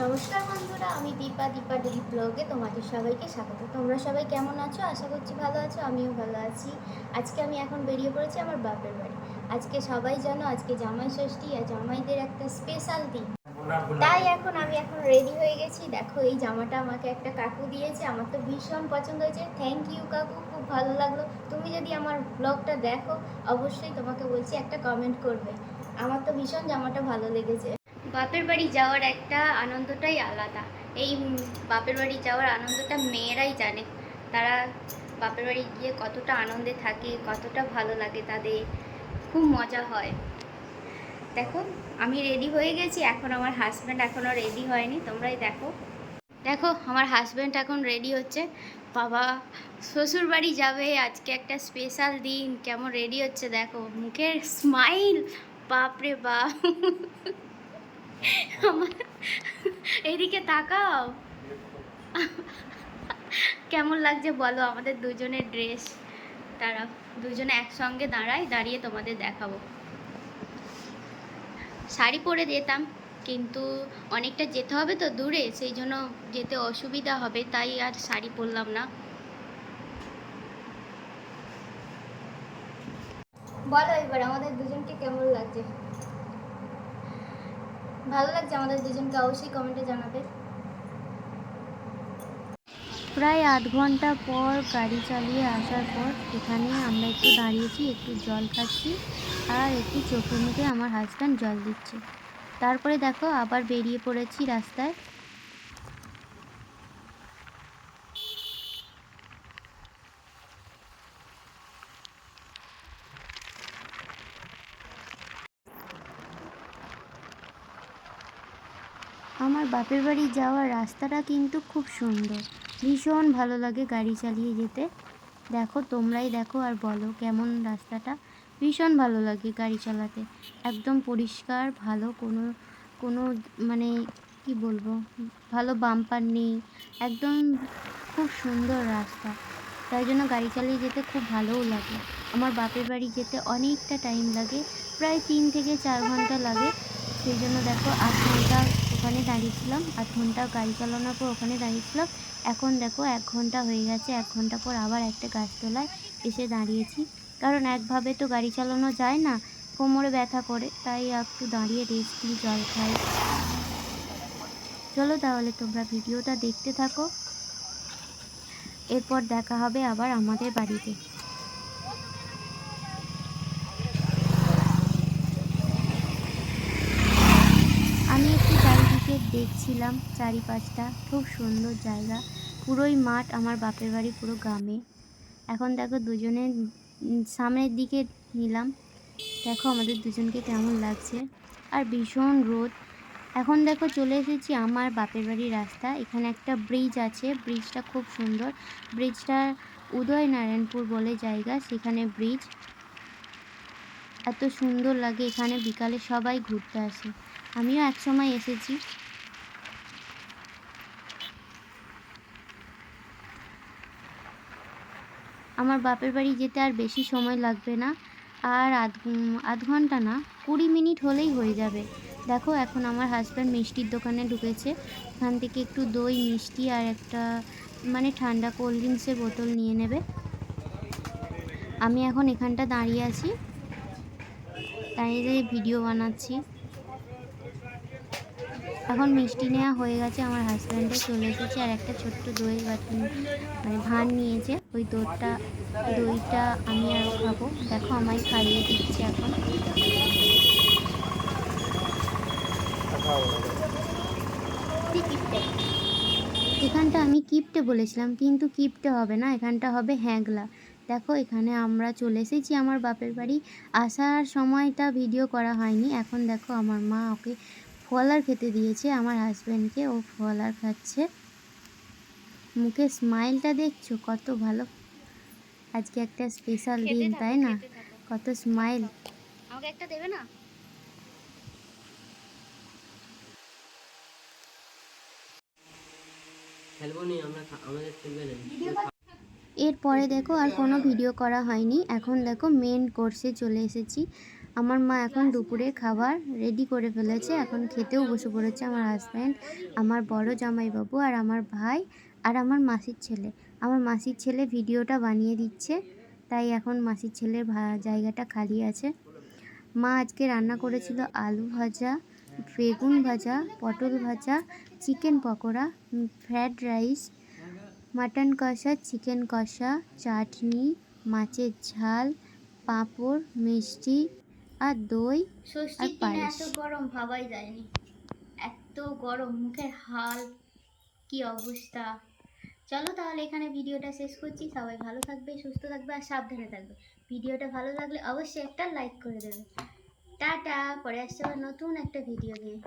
নমস্কার বন্ধুরা, আমি দীপা দীপা ডেলি ব্লগে তোমাদের সবাইকে স্বাগত। তোমরা সবাই কেমন আছো? আশা করছি ভালো আছো, আমিও ভালো আছি। আজকে আমি এখন বেরিয়ে পড়েছি আমার বাপের বাড়ি। আজকে সবাই জানো, আজকে জামাই ষষ্ঠী আর জামাইদের একটা স্পেশাল দিন। তাই এখন আমি এখন রেডি হয়ে গেছি। দেখো, এই জামাটা আমাকে একটা কাকু দিয়েছে। আমার তো ভীষণ পছন্দ হয়েছে। থ্যাংক ইউ কাকু, খুব ভালো লাগল। তুমি যদি আমার ব্লগটা দেখো, অবশ্যই তোমাকে বলছি একটা কমেন্ট করবে। আমার তো ভীষণ জামাটা ভালো লেগেছে। বাপের বাড়ি যাওয়ার একটা আনন্দটাই আলাদা। এই বাপের বাড়ি যাওয়ার আনন্দটা মেয়েরাই জানে। তারা বাপের বাড়ি গিয়ে কতটা আনন্দে থাকে, কতটা ভালো লাগে তাদের। খুব মজা হয়। দেখো, আমি রেডি হয়ে গেছি। এখন আমার হাজব্যান্ড এখনও রেডি হয়নি। তোমরাই দেখো। দেখো, আমার হাজব্যান্ড এখন রেডি হচ্ছে। বাবা শ্বশুর বাড়ি যাবে। আজকে একটা স্পেশাল দিন। কেমন রেডি হচ্ছে দেখো। মুখের স্মাইল বাপরে বাপ! এদিকে তাকাও। কেমন লাগছে বলো, আমাদের দুজনের ড্রেস তারা দুজনে একসঙ্গে দাঁড়াই দাঁড়িয়ে তোমাদের দেখাবো। শাড়ি পরে যেতাম, কিন্তু অনেকটা যেতে হবে তো দূরে, সেই জন্য যেতে অসুবিধা হবে, তাই আর শাড়ি পরলাম না। বলো এবার, আমাদের দুজনকে লাগছে ভালো লাগছে আমাদের দুজনকে, অবশ্যই কমেন্টে জানাবে। প্রায় আধ ঘণ্টা পর গাড়ি চালিয়ে আসার পর এখানে আমরা একটু দাঁড়িয়েছি, একটু জল খাচ্ছি আর একটু চোখে মুখে আমার হাজব্যান্ড জল দিচ্ছে। তারপরে দেখো আবার বেরিয়ে পড়েছি রাস্তায়। আমার বাপের বাড়ি যাওয়ার রাস্তাটা কিন্তু খুব সুন্দর। ভীষণ ভালো লাগে গাড়ি চালিয়ে যেতে। দেখো, তোমরাই দেখো আর বলো কেমন রাস্তাটা। ভীষণ ভালো লাগে গাড়ি চালাতে। একদম পরিষ্কার, ভালো কোনো কোনো মানে কি বলব, ভালো বাম্পার নেই। একদম খুব সুন্দর রাস্তা। তাই জন্য গাড়ি চালিয়ে যেতে খুব ভালোও লাগে। আমার বাপের বাড়ি যেতে অনেকটা টাইম লাগে। প্রায় তিন থেকে চার ঘণ্টা লাগে। সেই জন্য দেখো আট ঘণ্টা ওখানে দাঁড়িয়েছিলাম আধ ঘণ্টা গাড়ি চালানোর পর ওখানে দাঁড়িয়েছিলাম। এখন দেখো এক ঘণ্টা হয়ে গেছে, এক ঘণ্টা পর আবার একটা গাছতলায় এসে দাঁড়িয়েছি। কারণ একভাবে তো গাড়ি চালানো যায় না, কোমরে ব্যথা করে, তাই একটু দাঁড়িয়ে রেস্ট নিই, জল খাই। চলো তাহলে তোমরা ভিডিওটা দেখতে থাকো। এরপর দেখা হবে আবার আমাদের বাড়িতে আমি একটু চারিদিকে দেখছিলাম চারিপাশটা। খুব সুন্দর জায়গা। পুরোই মাঠ, আমার বাপের বাড়ি পুরো গ্রামে। এখন দেখো দুজনে সামনের দিকে নিলাম। দেখো আমাদের দুজনকে কেমন লাগছে। আর ভীষণ রোদ। এখন দেখো চলে এসেছি আমার বাপের বাড়ির রাস্তা। এখানে একটা ব্রিজ আছে। ব্রিজটা খুব সুন্দর। ব্রিজটা উদয় নারায়ণপুর বলে জায়গা, সেখানে ব্রিজ এত সুন্দর লাগে এখানে। বিকালে সবাই ঘুরতে আসে। আমিও এক সময় এসেছি। আমার বাপের বাড়ি যেতে আর বেশি সময় লাগবে না। আর আধ আধ ঘণ্টা না, কুড়ি মিনিট হলেই হয়ে যাবে। দেখো, এখন আমার হাজব্যান্ড মিষ্টির দোকানে ঢুকেছে। এখান থেকে একটু দই, মিষ্টি আর একটা মানে ঠান্ডা কোল্ড ড্রিঙ্কসের বোতল নিয়ে নেবে। আমি এখন এখানটা দাঁড়িয়ে আছি। দাঁড়িয়ে দাঁড়িয়ে ভিডিও বানাচ্ছি। এখন মিষ্টি নেওয়া হয়ে গেছে, আমার হাজব্যান্ডে চলে এসেছে আর একটা ছোট্ট দই মানে ভান নিয়েছে। ওই দইটা দইটা আমি আর খাব। দেখো আমায় খাইয়ে দিচ্ছে এখন। এখানটা আমি কিপটে বলেছিলাম কিন্তু কিপটে হবে না এখানটা হবে হ্যাংলা। দেখো এখানে আমরা চলে এসেছি আমার বাপের বাড়ি। আসার সময়টা ভিডিও করা হয়নি এখন দেখো আমার মা ওকে ফলার খেতে দিয়েছে আমার হাজব্যান্ডকে ও ফলার খাচ্ছে। মুখে স্মাইলটা দেখছ? কত ভালো। আজকে একটা স্পেশাল দিন তাই না? কত স্মাইল আমাকে একটা দেবে না? এরপরে দেখো আর কোনো ভিডিও করা হয়নি। এখন দেখো মেন কোর্সে চলে এসেছি। আমার মা এখন দুপুরে খাবার রেডি করে ফেলেছে। এখন খেতেও বসে পড়েছে আমার হাজব্যান্ড আমার বড় জামাইবাবু আর আমার ভাই। আর আমার মাসির ছেলে। আমার মাসির ছেলে ভিডিওটা বানিয়ে দিচ্ছে তাই এখন মাসির ছেলের জায়গাটা খালি আছে। মা আজকে রান্না করেছিল আলু ভাজা বেগুন ভাজা পটল ভাজা chicken pakora fried rice mutton কষা চিকেন কষা চাটনি মাছের ঝাল পাঁপড় মিষ্টি আর দই দিনে পায়েস। এত গরম ভাবাই যায়নি। এত গরম মুখের হাল কি অবস্থা। চলো তাহলে এখানে ভিডিওটা শেষ করছি। সবাই ভালো থাকবে, সুস্থ থাকবে আর সাবধানে থাকবে। ভিডিওটা ভালো লাগলে অবশ্যই একটা লাইক করে দেবে। টাটা, পরে আসছে নতুন একটা ভিডিও নিয়ে।